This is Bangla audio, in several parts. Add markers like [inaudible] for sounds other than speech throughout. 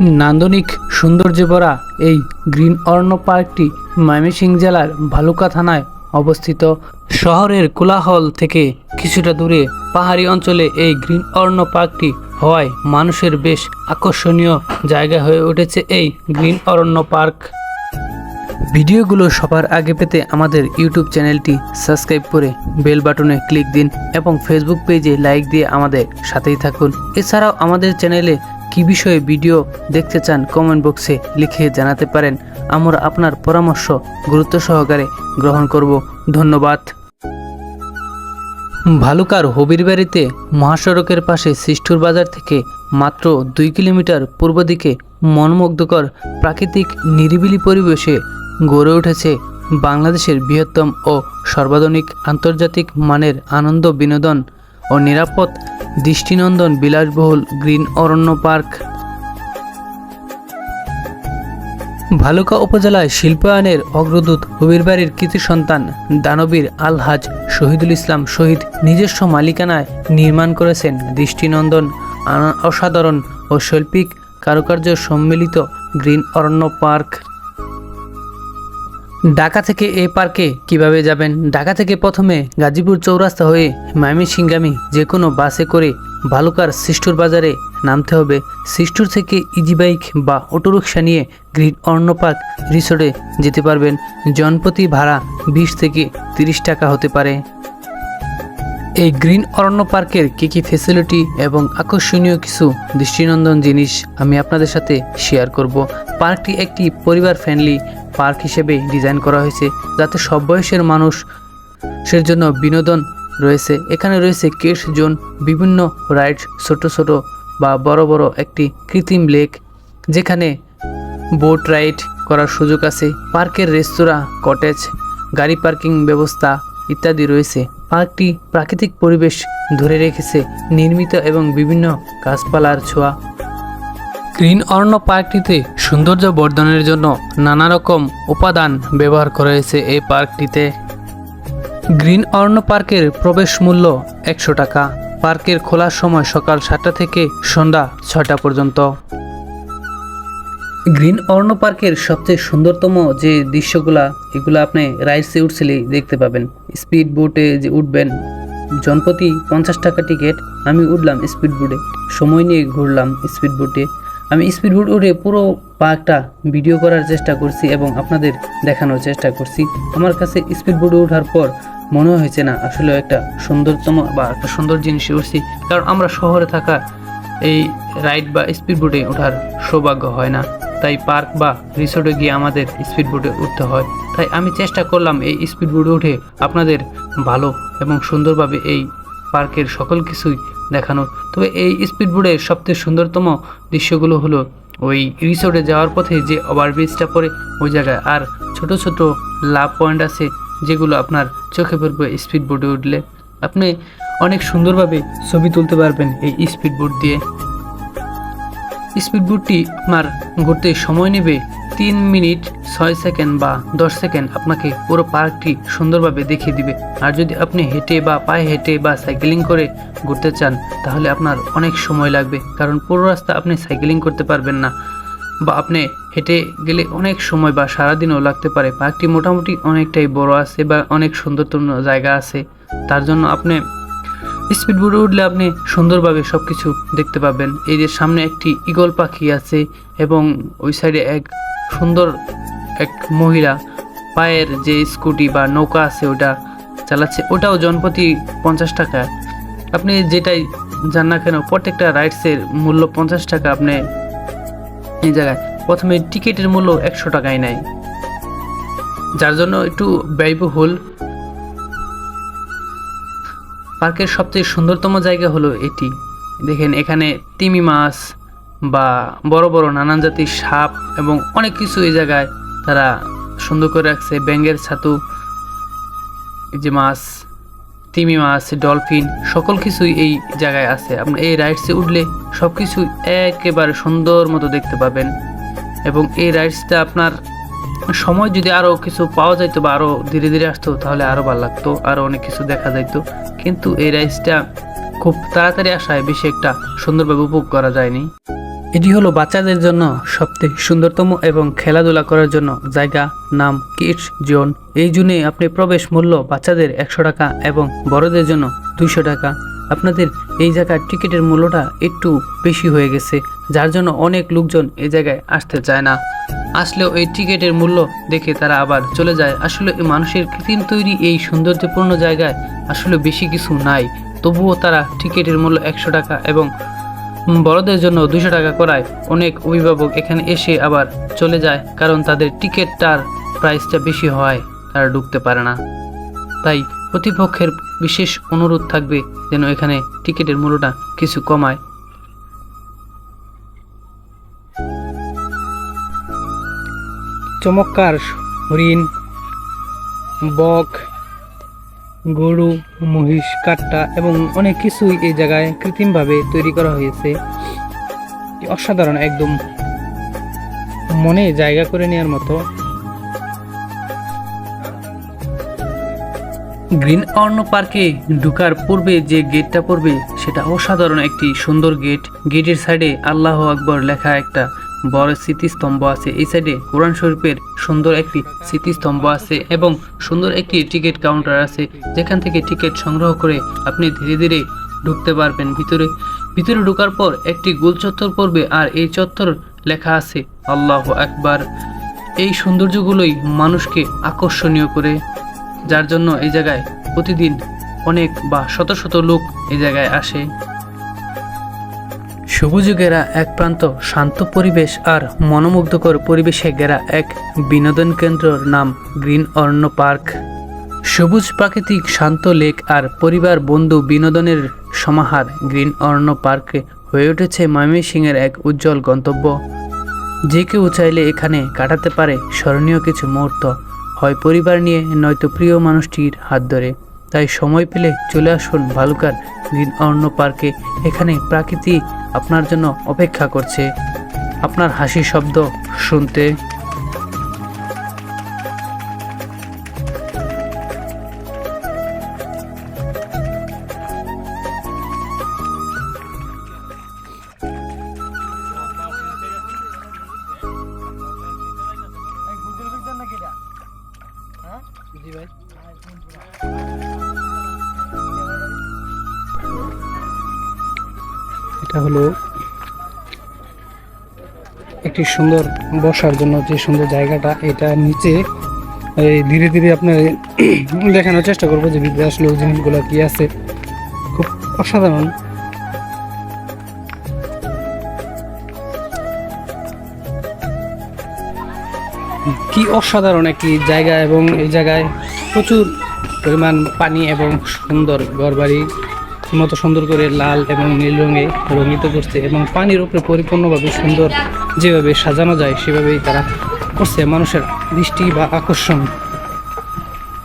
নান্দনিক সৌন্দর্যে ভরা এই গ্রিন অরণ্য পার্কটি ময়মনসিংহ জেলার ভালুকা থানায় অবস্থিত। শহরের কোলাহল থেকে কিছুটা দূরে পাহাড়ি অঞ্চলে এই গ্রিন অরণ্য পার্কটি হওয়ায় মানুষের বেশ আকর্ষণীয় জায়গা হয়ে উঠেছে এই গ্রিন অরণ্য পার্ক। ভিডিওগুলো সবার আগে পেতে আমাদের ইউটিউব চ্যানেলটি সাবস্ক্রাইব করে বেল বাটনে ক্লিক দিন এবং ফেসবুক পেজে লাইক দিয়ে আমাদের সাথেই থাকুন। এছাড়াও আমাদের চ্যানেলে কী বিষয়ে ভিডিও দেখতে চান কমেন্ট বক্সে লিখে জানাতে পারেন। আমরা আপনার পরামর্শ গুরুত্ব সহকারে গ্রহণ করব। ধন্যবাদ। ভালুকার হবির বাড়িতে মহাসড়কের পাশে সিস্টুর বাজার থেকে মাত্র দুই কিলোমিটার পূর্ব দিকে মনমুগ্ধকর প্রাকৃতিক নিরিবিলি পরিবেশে গড়ে উঠেছে বাংলাদেশের বৃহত্তম ও সর্বাধুনিক আন্তর্জাতিক মানের আনন্দ বিনোদন ও নিরাপদ দৃষ্টিনন্দন বিলাসবহুল গ্রিন অরণ্য পার্ক। ভালুকা উপজেলায় শিল্পায়নের অগ্রদূত হবির বাড়ির কৃতি সন্তান দানবীর আলহাজ শহীদুল ইসলাম শহীদ নিজস্ব মালিকানায় নির্মাণ করেছেন দৃষ্টিনন্দন অসাধারণ ও শৈল্পিক কারুকার্য সম্মিলিত গ্রিন অরণ্য পার্ক। ঢাকা থেকে এই পার্কে কীভাবে যাবেন? ঢাকা থেকে প্রথমে গাজীপুর চৌরাস্তা হয়ে ময়মনসিংগামী যে কোনো বাসে করে ভালুকার সিস্টুর বাজারে নামতে হবে। সিস্টুর থেকে ইজি বাইক বা অটোরিকশা নিয়ে অরণ্য পার্ক রিসোর্টে যেতে পারবেন। জনপ্রতি ভাড়া বিশ থেকে তিরিশ টাকা হতে পারে। এই গ্রিন অরণ্য পার্কের কী কী ফেসিলিটি এবং আকর্ষণীয় কিছু দৃষ্টিনন্দন জিনিস আমি আপনাদের সাথে শেয়ার করব। পার্কটি একটি পরিবার ফ্রেন্ডলি পার্ক হিসেবে ডিজাইন করা হয়েছে যাতে সব বয়সের মানুষের জন্য বিনোদন রয়েছে। এখানে রয়েছে কেশ, জোন, বিভিন্ন রাইডস ছোট ছোট বা বড় বড় একটি কৃত্রিম লেক যেখানে বোট রাইড করার সুযোগ আছে। পার্কের রেস্তোরাঁ কটেজ গাড়ি পার্কিং ব্যবস্থা ইত্যাদি রয়েছে। পার্কটি প্রাকৃতিক পরিবেশ ধরে রেখেছে। নির্মিত এবং বিভিন্ন গাছপালার ছোঁয়া গ্রিন অরণ্য পার্কটিতে সৌন্দর্য বর্ধনের জন্য নানা রকম উপাদান ব্যবহার করা হয়েছে এই পার্কটিতে। গ্রিন অরণ্য পার্কের প্রবেশ মূল্য একশো টাকা। পার্কের খোলার সময় সকাল সাতটা থেকে সন্ধ্যা ছয়টা পর্যন্ত। গ্রিন অরণ্য পার্কের সবচেয়ে সুন্দরতম যে দৃশ্যগুলা, এগুলো আপনি রাইডসে উঠছিলেই দেখতে পাবেন। স্পিড বোটে যে উঠবেন জনপ্রতি পঞ্চাশ টাকা টিকিট, আমি উঠলাম স্পিড বোটে। সময় নিয়ে ঘুরলাম স্পিড বোটে। আমি স্পিড বোট উঠে পুরো পার্কটা ভিডিও করার চেষ্টা করছি এবং আপনাদের দেখানোর চেষ্টা করছি। আমার কাছে স্পিড বোটে ওঠার পর মনে হয়েছে না আসলে একটা সুন্দরতম বা একটা সুন্দর জিনিস উঠছি কারণ আমরা শহরে থাকা এই রাইড বা স্পিড বোটে ওঠার সৌভাগ্য হয় না। তাই পার্ক বা রিসোর্টে গিয়ে আমাদের স্পিড বোটে উঠতে হয়। তাই আমি চেষ্টা করলাম এই স্পিড বোটে উঠে আপনাদের ভালো এবং সুন্দরভাবে এই পার্কের সকল কিছুই দেখানোর তবে এই স্পিড বোটের সবথেকে সুন্দরতম দৃশ্যগুলো হলো ওই রিসোর্টে যাওয়ার পথে যে ওভারব্রিজটা পড়ে ওই জায়গায়। আর ছোট ছোট লাভ পয়েন্ট আছে যেগুলো আপনার চোখে পড়বে স্পিড বোটে উঠলে। আপনি অনেক সুন্দরভাবে ছবি তুলতে পারবেন এই স্পিড বোট দিয়ে। স্পিড বোটটি আপনার ঘুরতে সময় নেবে তিন মিনিট ছয় সেকেন্ড বা দশ সেকেন্ড আপনাকে পুরো পার্কটি সুন্দরভাবে দেখিয়ে দিবে। আর যদি আপনি হেঁটে বা পায়ে হেঁটে বা সাইকেলিং করে ঘুরতে চান, তাহলে আপনার অনেক সময় লাগবে, কারণ পুরো রাস্তা আপনি সাইকেলিং করতে পারবেন না। বা আপনি হেঁটে গেলে অনেক সময় বা সারাদিনও লাগতে পারে। পার্কটি মোটামুটি অনেকটাই বড় আছে বা অনেক সুন্দরতম জায়গা আছে। তার জন্য আপনি স্পিড বোটে উঠলে আপনি সুন্দরভাবে সব কিছু দেখতে পাবেন। এই যে সামনে একটি ঈগল পাখি আছে এবং ওই সাইডে এক সুন্দর এক মহিলা পায়ের যে স্কুটি বা নৌকা আছে ওটা চালাচ্ছে, ওটাও জনপ্রতি পঞ্চাশ টাকা। আপনি যেটাই যান না কেন, প্রত্যেকটা রাইডসের মূল্য পঞ্চাশ টাকা আপনি এই জায়গায়। প্রথমে টিকিটের মূল্য একশো টাকাই নেয়। যার জন্য একটু ব্যয়বহুল। পার্কের সবচেয়ে সুন্দরতম জায়গা হলো এটি। দেখেন, এখানে তিমি মাছ বা বড় বড় নানান জাতির সাপ এবং অনেক কিছু এই জায়গায় তারা সুন্দর করে রাখছে। ব্যাঙ্গের ছাতু যে মাছ, তিমি মাছ, ডলফিন, সকল কিছুই এই জায়গায় আছে। আপনি এই রাইডসে উঠলে সব কিছুই একেবারে সুন্দর মতো দেখতে পাবেন। এবং এই রাইডসটা আপনার সময় যদি আরও কিছু পাওয়া যাইতো বা আরও ধীরে ধীরে আসতো, তাহলে আরও ভালো লাগতো আরও অনেক কিছু দেখা যাইতো। কিন্তু এই রাইডসটা খুব তাড়াতাড়ি আসায় বেশি একটা সুন্দরভাবে উপভোগ করা যায়নি। এটি হলো বাচ্চাদের জন্য সবথেকে সুন্দরতম এবং খেলাধুলা করার জন্য জায়গা, নাম কিডস জোন। এই জুনে আপনি প্রবেশ মূল্য বাচ্চাদের একশো টাকা এবং বড়দের জন্য দুইশো টাকা। আপনাদের এই জায়গার টিকিটের মূল্যটা একটু বেশি হয়ে গেছে, যার জন্য অনেক লোকজন এই জায়গায় আসতে চায় না। আসলেও এই টিকিটের মূল্য দেখে তারা আবার চলে যায়। আসলে মানুষের কৃত্রিম তৈরি এই সৌন্দর্যপূর্ণ জায়গায় আসলে বেশি কিছু নাই। তবুও তারা টিকিটের মূল্য একশো টাকা এবং বড়দের জন্য দুশো টাকা করায় অনেক অভিভাবক এখানে এসে আবার চলে যায়, কারণ তাদের টিকিটটার প্রাইসটা বেশি হওয়ায় তারা ঢুকতে পারে না। তাই প্রতিপক্ষের বিশেষ অনুরোধ থাকবে যেন এখানে টিকিটের মূল্যটা কিছু কমায়। চমৎকার হরিণ, বক গরু, মহিষ, কাট্টা এবং অনেক কিছুই এই জায়গায় কৃত্রিমভাবে তৈরি করা হয়েছে। অসাধারণ একদম মনে জায়গা করে নেওয়ার মতো। গ্রিন অর্ণ পার্কে ঢুকার পূর্বে যে গেটটা পড়বে, সেটা অসাধারণ একটি সুন্দর গেট। গেটের সাইডে আল্লাহ আকবর লেখা একটা বড় স্মৃতিস্তম্ভ আছে। এই সাইডে কোরআন শরীফের সুন্দর একটি স্মৃতিস্তম্ভ আছে এবং সুন্দর একটি টিকিট কাউন্টার আছে। যেখান থেকে টিকিট সংগ্রহ করে আপনি ধীরে ধীরে ঢুকতে পারবেন। ভিতরে ভিতরে ঢোকার পর একটি গোল চত্বর পড়বে আর এই চত্বর লেখা আছে, আল্লাহ আকবার। এই সৌন্দর্যগুলোই মানুষকে আকর্ষণীয় করে, যার জন্য এই জায়গায় প্রতিদিন অনেক বা শত শত লোক এই জায়গায় আসে। সবুজে ঘেরা এক প্রান্ত শান্ত পরিবেশ আর মনোমুগ্ধকর পরিবেশে ঘেরা এক বিনোদন কেন্দ্রর নাম গ্রিন অরণ্য পার্ক। সবুজ প্রাকৃতিক শান্ত লেক আর পরিবার বন্ধু বিনোদনের সমাহার গ্রিন অরণ্য পার্কে হয়ে উঠেছে ময়মনসিংহের এক উজ্জ্বল গন্তব্য। যে কেউ চাইলে এখানে কাটাতে পারে স্মরণীয় কিছু মুহূর্ত। হয় পরিবার নিয়ে নয়তো প্রিয় মানুষটির হাত ধরে। তাই সময় পেলে চলে আসুন ভালুকার গ্রিন অরণ্য পার্কে এখানে প্রাকৃতি আপনার জন্য অপেক্ষা করছে। আপনার হাসি শব্দ শুনতে জি ভাই এটা হলো একটি সুন্দর বসার জন্য যে সুন্দর জায়গাটা, এটা নিচে ধীরে ধীরে আপনার [clears throat] দেখানোর চেষ্টা করব যে ভিতরে আসলে জিনিসগুলো কি আছে। খুব অসাধারণ। কি অসাধারণ একটি জায়গা এবং এই জায়গায় প্রচুর পরিমাণ পানি এবং সুন্দর ঘরবাড়ি। মতো সুন্দর করে লাল এবং নীল রঙে রঙিত করছে এবং পানির উপরে পরিপূর্ণভাবে সুন্দর যেভাবে সাজানো যায় সেভাবেই তারা করছে মানুষের দৃষ্টি বা আকর্ষণ।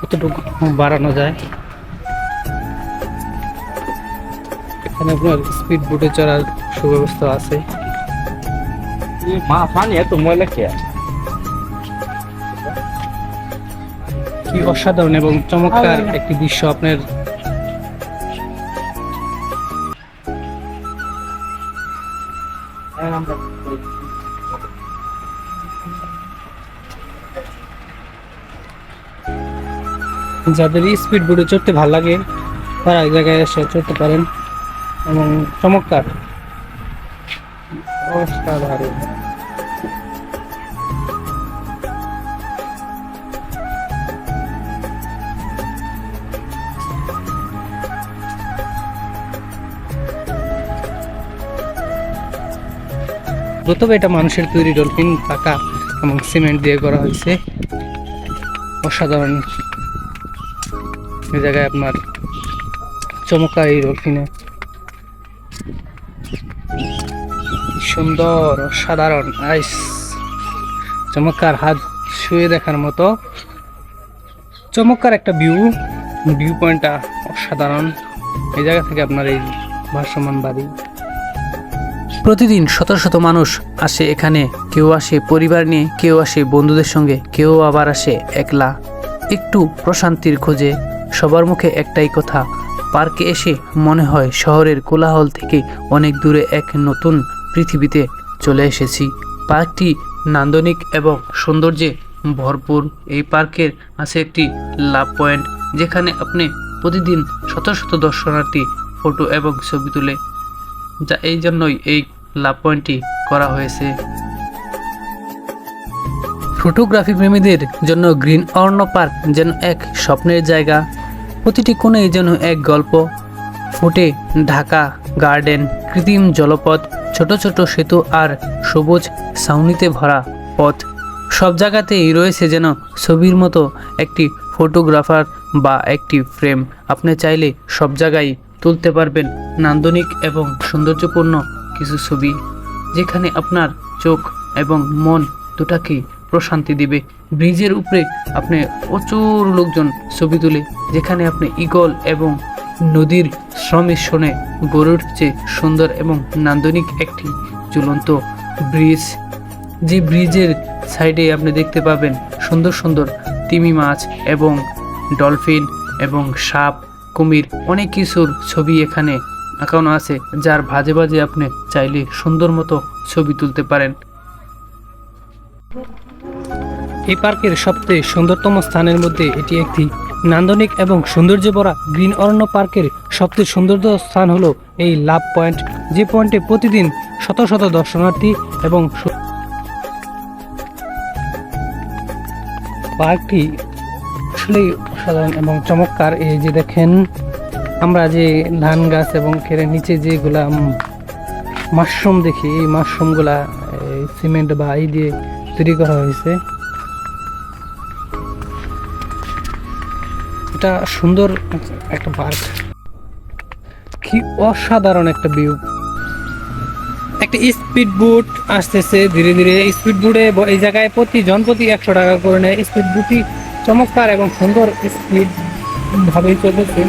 কতটুকু বাড়ানো যায়? এখানে আপনার স্পিড বোটে চড়ার সুব্যবস্থা আছে। মা পানি এত ময়লা খেয়ে কি অসাধারণ এবং চমৎকার একটি দৃশ্য আপনার যাদের স্পিড বোটে চড়তে ভালো লাগে, তারা এই জায়গায় এসে চড়তে পারেন। এবং চমৎকার। প্রথমে এটা মানুষের তৈরি ডলফিন পাকা এবং সিমেন্ট দিয়ে করা হয়েছে। অসাধারণ জায়গায় আপনার চমৎকার এই ডলফিনে। সুন্দর, অসাধারণ আইস চমৎকার হাত শুয়ে দেখার মতো। চমৎকার একটা ভিউ ভিউ পয়েন্টটা অসাধারণ। এই জায়গা থেকে আপনার এই ভাসমান বাড়ি। প্রতিদিন শত শত মানুষ আসে এখানে। কেউ আসে পরিবার নিয়ে, কেউ আসে বন্ধুদের সঙ্গে, কেউ আবার আসে একলা। একটু প্রশান্তির খোঁজে। সবার মুখে একটাই কথা, পার্কে এসে মনে হয় শহরের কোলাহল থেকে অনেক দূরে এক নতুন পৃথিবীতে চলে এসেছি। পার্কটি নান্দনিক এবং সৌন্দর্যে ভরপুর। এই পার্কের আছে একটি লাভ পয়েন্ট, যেখানে আপনি প্রতিদিন শত শত দর্শনার্থী, ফটো এবং ছবি তুলে, যা এই জন্যই এই লাভ পয়েন্টটি করা হয়েছে। ফটোগ্রাফি প্রেমীদের জন্য গ্রিন অরণ্য পার্ক যেন এক স্বপ্নের জায়গা। প্রতিটি কোণে যেন এক গল্প। ফুটে ঢাকা গার্ডেন, কৃত্রিম জলপথ, ছোট ছোট সেতু আর সবুজ ছাউনিতে ভরা পথ। সব জায়গাতেই রয়েছে যেন ছবির মতো একটি ফটোগ্রাফার বা একটি ফ্রেম। আপনি চাইলে সব জায়গায় তুলতে পারবেন নান্দনিক এবং সৌন্দর্যপূর্ণ কিছু ছবি, যেখানে আপনার চোখ এবং মন দুটাকে প্রশান্তি দিবে। ব্রিজের উপরে আপনি প্রচুর লোকজন ছবি তুলে, যেখানে আপনি ইগল এবং নদীর সংমিশ্রণে গড়ে উঠছে সুন্দর এবং নান্দনিক একটি ঝুলন্ত ব্রিজ। যে ব্রিজের সাইডে আপনি দেখতে পাবেন সুন্দর সুন্দর তিমি মাছ এবং ডলফিন এবং সাপ, কুমির, অনেক কিছুর ছবি এখানে আঁকানো আছে, যার ভাজে ভাজে আপনি চাইলে সুন্দর মতো ছবি তুলতে পারেন। এই পার্কের সবচেয়ে সুন্দরতম স্থানের মধ্যে এটি একটি। নান্দনিক এবং সৌন্দর্য ভরা গ্রিন অরণ্য পার্কের সবচেয়ে সৌন্দর্য স্থান হলো এই লাভ পয়েন্ট, যে পয়েন্টে প্রতিদিন শত শত দর্শনার্থী এবং পার্কটি আসলেই অসাধারণ এবং চমৎকার। এই যে দেখেন, আমরা যে ধান গাছ এবং খেরের নিচে যেগুলা মাশরুম দেখি, এই মাশরুমগুলা সিমেন্ট বা এই দিয়ে তৈরি করা হয়েছে। এটা সুন্দর একটা পার্ক কি অসাধারণ একটা ভিউ একটা স্পিড বুট আসতেছে ধীরে ধীরে। স্পিড বোটে এই জায়গায় প্রতি জন প্রতি একশো টাকা করে নেয়। স্পিড বোটই চমৎকার এবং সুন্দর স্পিড ভাবেই চলতেছে।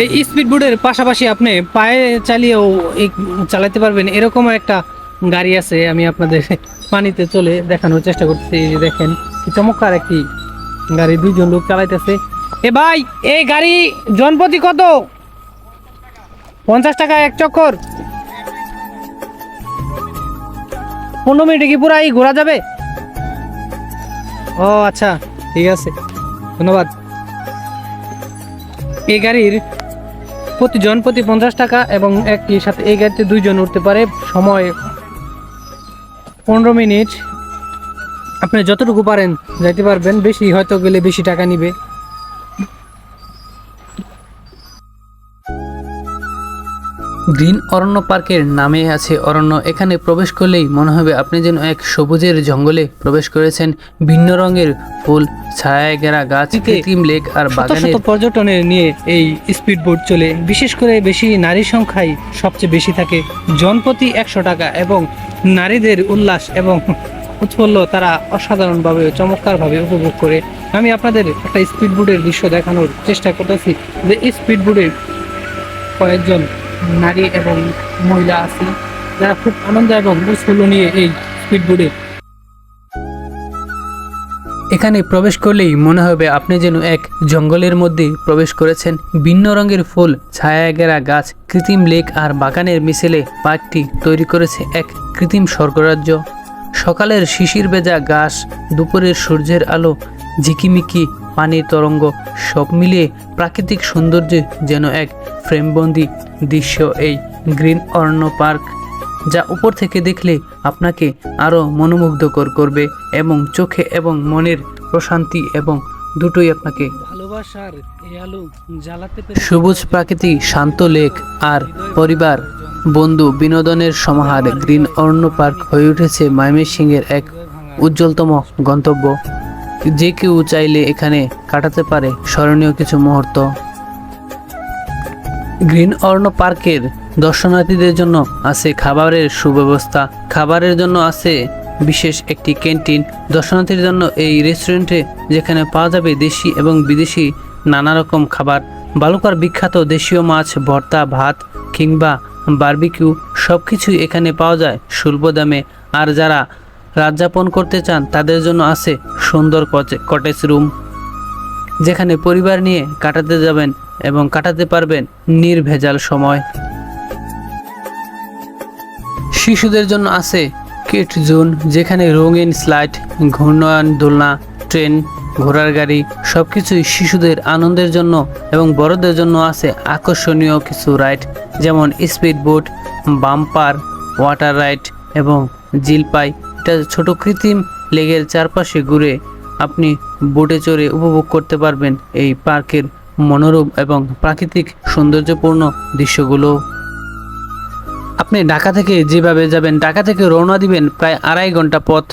এই স্পিড বোর্ডের পাশাপাশি আপনি পায়ে চালিয়েও চালাতে পারবেন। এরকম একটা গাড়ি আছে, আমি আপনাদের পানিতে চলে দেখানোর চেষ্টা করছি দেখেন চমৎকার একটি গাড়ি, দুইজন লোক চালাইতেছে। এ ভাই, এই গাড়ি জনপ্রতি কত? পঞ্চাশ টাকা এক চক্কর। পনেরো মিনিটে কি পুরাই ঘোরা যাবে? ও আচ্ছা ঠিক আছে। ধন্যবাদ। এই গাড়ির প্রতি জন প্রতি পঞ্চাশ টাকা এবং একই সাথে এই গাড়িতে দুইজন উঠতে পারে। সময় পনেরো মিনিট। আপনি যতটুকু পারেন যাইতে পারবেন। বেশি হয়তো গেলে বেশি টাকা নিবে। গ্রিন অরণ্য পার্কের নামে আছে অরণ্য। এখানে প্রবেশ করলেই মনে হবে আপনি যেন এক সবুজের জঙ্গলে প্রবেশ করেছেন। ভিন্ন রঙের ফুল ছায়ায় ঘেরা গাছ কৃত্রিম লেক আর শত পর্যটনের নিয়ে এই স্পিড বোট চলে। বিশেষ করে বেশি নারী সংখ্যাই সবচেয়ে বেশি থাকে। জনপ্রতি একশো টাকা এবং নারীদের উল্লাস এবং উৎফুল্ল তারা অসাধারণভাবে চমৎকারভাবে উপভোগ করে। আমি আপনাদের একটা স্পিড বোটের দৃশ্য দেখানোর চেষ্টা করতেছি। যে স্পিড বোটের কয়েকজন নারী এবং মহিলা আছে। যারা খুব আনন্দ এবং উৎফুল্ল নিয়ে এই স্পিড বোটে এখানে প্রবেশ করলেই মনে হবে আপনি যেন এক জঙ্গলের মধ্যে প্রবেশ করেছেন। ভিন্ন রঙের ফুল ছায়া ঘেরা গাছ, কৃত্রিম লেক আর বাগানের মিশেলে পার্কটি তৈরি করেছে এক কৃত্রিম স্বর্গরাজ্য। সকালের শিশির বেজা ঘাস দুপুরের সূর্যের আলো ঝিকিমিকি পানির তরঙ্গ সব মিলিয়ে প্রাকৃতিক সৌন্দর্যে যেন এক ফ্রেমবন্দি দৃশ্য এই গ্রিন অরণ্য পার্ক যা উপর থেকে দেখলে আপনাকে আরও মনোমুগ্ধকর করবে এবং চোখে এবং মনের প্রশান্তি এবং দুটোই আপনাকে ভালোবাসার আলো জ্বালাতে সবুজ প্রাকৃতি শান্ত লেক আর পরিবার বন্ধু বিনোদনের সমাহার গ্রিন অরণ্য পার্ক হয়ে উঠেছে ময়মনসিংহের এক উজ্জ্বলতম গন্তব্য। যে কেউ চাইলে এখানে কাটাতে পারে স্মরণীয় কিছু মুহূর্ত। গ্রিন অর্ণ পার্কের দর্শনার্থীদের জন্য আছে খাবারের সুব্যবস্থা। খাবারের জন্য আছে বিশেষ একটি ক্যান্টিন। দর্শনার্থীর জন্য এই রেস্টুরেন্টে যেখানে পাওয়া যাবে দেশি এবং বিদেশি নানা রকম খাবার। বালুকার বিখ্যাত দেশীয় মাছ, ভর্তা, ভাত কিংবা বারবিকিউ সব কিছুই এখানে পাওয়া যায় স্বল্প দামে। আর যারা রাত যাপন করতে চান, তাদের জন্য আছে সুন্দর কটেজ রুম, যেখানে পরিবার নিয়ে কাটাতে যাবেন এবং কাটাতে পারবেন নির্ভেজাল সময়। শিশুদের জন্য আছে কিট জোন, যেখানে রঙিন স্লাইড, ঘূর্ণয়ন দোলনা, ট্রেন, ঘোড়ার গাড়ি সব কিছুই শিশুদের আনন্দের জন্য এবং বড়দের জন্য আছে আকর্ষণীয় কিছু রাইড, যেমন speed boat, bumper, water ride এবং জিলপাই। এটা ছোট কৃত্রিম লেগের চারপাশে ঘুরে আপনি বোটে চড়ে উপভোগ করতে পারবেন এই পার্কের মনোরম এবং প্রাকৃতিক সৌন্দর্যপূর্ণ দৃশ্যগুলো। আপনি ঢাকা থেকে যেভাবে যাবেন, ঢাকা থেকে রওনা দিবেন প্রায় আড়াই ঘণ্টা পথ।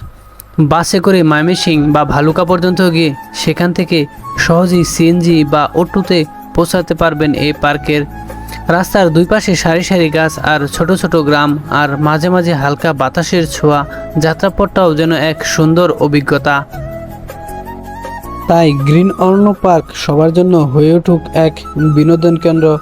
বাসে করে ময়মনসিং বা ভালুকা পর্যন্ত গিয়ে সেখান থেকে সহজেই সিএনজি বা অটোতে পৌঁছাতে পারবেন এই পার্কের রাস্তার দুই পাশে সারি সারি গাছ আর ছোট ছোট গ্রাম আর মাঝে মাঝে হালকা বাতাসের ছোঁয়া। যাত্রাপথটাও যেন এক সুন্দর অভিজ্ঞতা। তাই গ্রিন অর্ণ পার্ক সবার জন্য হয়ে উঠুক এক বিনোদন কেন্দ্র।